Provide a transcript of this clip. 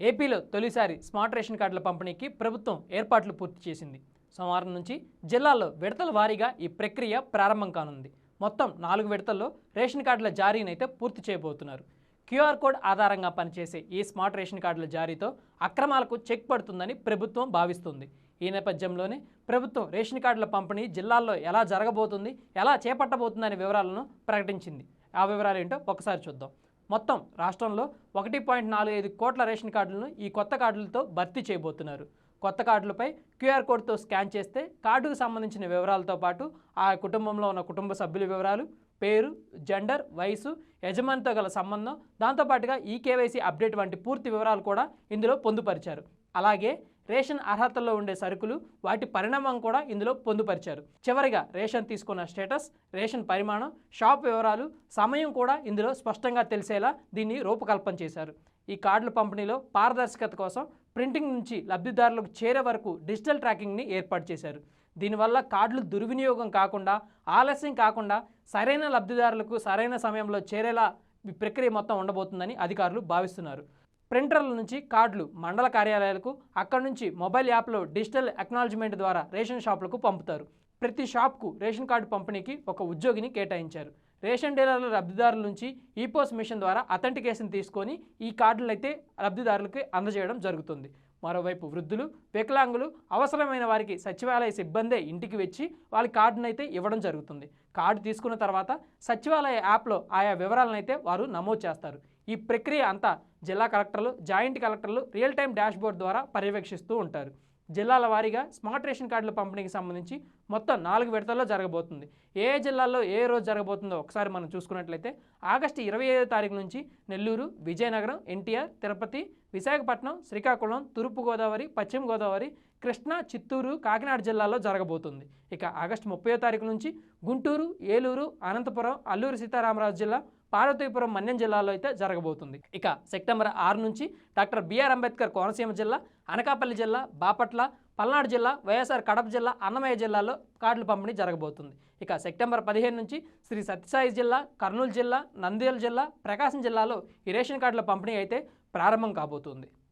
ఏపీలో తొలిసారి smart ration కార్డుల పంపిణీకి ప్రభుత్వం ఏర్పాట్లు పూర్తి చేసింది. సోమవారం నుంచి జిల్లాల్లో విడతల వారీగా ఈ ప్రక్రియ ప్రారంభం కానుంది. మొత్తం నాలుగు విడతల్లో రేషన్ కార్డుల జారీనైతే పూర్తి చేయబోతున్నారు. క్యూఆర్ కోడ్ ఆధారంగా పనిచేసే ఈ స్మార్ట్ రేషన్ కార్డుల జారీతో అక్రమాలకు చెక్ పడుతుందని ప్రభుత్వం భావిస్తుంది. ఈ నేపథ్యంలోనే ప్రభుత్వం రేషన్ కార్డుల పంపిణీ జిల్లాల్లో ఎలా జరగబోతుంది ఎలా చేపట్టబోతుందనే వివరాలను ప్రకటించింది. ఆ వివరాలు ఏంటో ఒకసారి చూద్దాం. మొత్తం రాష్ట్రంలో ఒకటి పాయింట్ నాలుగు ఐదు కోట్ల రేషన్ కార్డులను ఈ కొత్త కార్డులతో భర్తీ చేయబోతున్నారు. కొత్త కార్డులపై క్యూఆర్ కోడ్తో స్కాన్ చేస్తే కార్డుకు సంబంధించిన వివరాలతో పాటు ఆ కుటుంబంలో ఉన్న కుటుంబ సభ్యుల వివరాలు పేరు జెండర్ వయసు యజమానితో గల సంబంధం దాంతోపాటుగా ఈ కేవైసీ అప్డేట్ వంటి పూర్తి వివరాలు కూడా ఇందులో పొందుపరిచారు. అలాగే రేషన్ అర్హతల్లో ఉండే సరుకులు వాటి పరిణామం కూడా ఇందులో పొందుపరిచారు. చివరిగా రేషన్ తీసుకున్న స్టేటస్ రేషన్ పరిమాణం షాప్ వివరాలు సమయం కూడా ఇందులో స్పష్టంగా తెలిసేలా దీన్ని రూపకల్పన చేశారు. ఈ కార్డుల పంపిణీలో పారదర్శకత కోసం ప్రింటింగ్ నుంచి లబ్ధిదారులకు చేరే వరకు డిజిటల్ ట్రాకింగ్ని ఏర్పాటు చేశారు. దీనివల్ల కార్డులు దుర్వినియోగం కాకుండా ఆలస్యం కాకుండా సరైన లబ్ధిదారులకు సరైన సమయంలో చేరేలా ఈ ప్రక్రియ మొత్తం ఉండబోతుందని అధికారులు భావిస్తున్నారు. ప్రింటర్ల నుంచి కార్డులు మండల కార్యాలయాలకు అక్కడి నుంచి మొబైల్ యాప్లో డిజిటల్ అక్నాలజ్మెంట్ ద్వారా రేషన్ షాపులకు పంపుతారు. ప్రతి షాప్కు రేషన్ కార్డు పంపిణీకి ఒక ఉద్యోగిని కేటాయించారు. రేషన్ డీలర్ల లబ్ధిదారుల నుంచి ఈపోస్ మిషన్ ద్వారా అథెంటికేషన్ తీసుకొని ఈ కార్డులను అయితే లబ్ధిదారులకి అందజేయడం జరుగుతుంది. మరోవైపు వృద్ధులు వికలాంగులు అవసరమైన వారికి సచివాలయ సిబ్బందే ఇంటికి వచ్చి వాళ్ళ కార్డును అయితే ఇవ్వడం జరుగుతుంది. కార్డు తీసుకున్న తర్వాత సచివాలయ యాప్లో ఆయా వివరాలను అయితే వారు నమోదు చేస్తారు. ఈ ప్రక్రియ అంతా జిల్లా కలెక్టర్లు జాయింట్ కలెక్టర్లు రియల్ టైం డాష్బోర్డ్ ద్వారా పర్యవేక్షిస్తూ ఉంటారు. జిల్లాల వారీగా స్మార్ట్ రేషన్ కార్డుల పంపిణీకి సంబంధించి మొత్తం నాలుగు విడతల్లో జరగబోతుంది. ఏ జిల్లాల్లో ఏ రోజు జరగబోతుందో ఒకసారి మనం చూసుకున్నట్లయితే ఆగస్టు ఇరవై ఐదో తారీఖు నుంచి నెల్లూరు విజయనగరం ఎన్టీఆర్ తిరుపతి విశాఖపట్నం శ్రీకాకుళం తూర్పుగోదావరి పశ్చిమ గోదావరి కృష్ణా చిత్తూరు కాకినాడ జిల్లాల్లో జరగబోతుంది. ఇక ఆగస్టు ముప్పై తారీఖు నుంచి గుంటూరు ఏలూరు అనంతపురం అల్లూరు సీతారామరాజు జిల్లా పార్వతీపురం మన్యం జిల్లాలో అయితే జరగబోతుంది. ఇక సెప్టెంబర్ ఆరు నుంచి డాక్టర్ బిఆర్ అంబేద్కర్ కోనసీమ జిల్లా అనకాపల్లి జిల్లా బాపట్ల పల్నాడు జిల్లా వైఎస్ఆర్ కడప జిల్లా అన్నమయ్య జిల్లాలో కార్డుల పంపిణీ జరగబోతుంది. ఇక సెప్టెంబర్ పదిహేను నుంచి శ్రీ సత్యసాయి జిల్లా కర్నూలు జిల్లా నంద్యాల జిల్లా ప్రకాశం జిల్లాలో ఈ రేషన్ కార్డుల పంపిణీ అయితే ప్రారంభం కాబోతుంది.